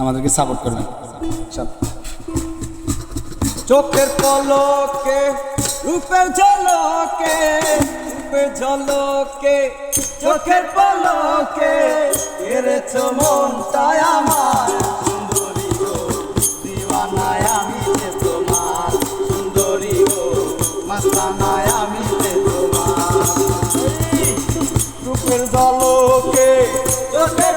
আমাদেরকে সাপোর্ট করবে চোখের পলকে, রূপের ঝলকে রূপের ঝলকে, চোখের পলকে এর চমন তাই আমার। সুন্দরী গো, দিওয়ানায় আমি আমি তোমার। রূপের চোখের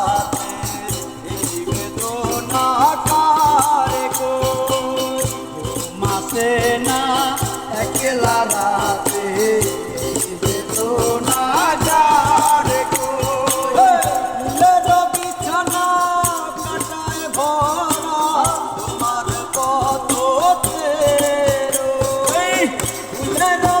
I don't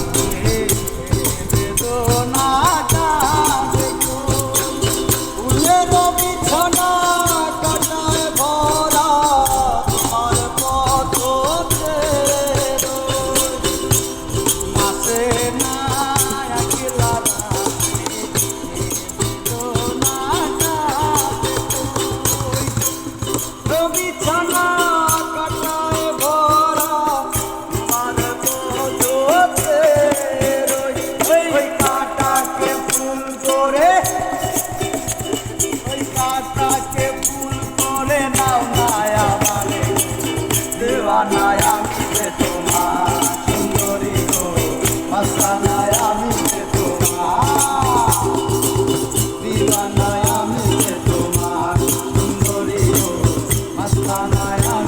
让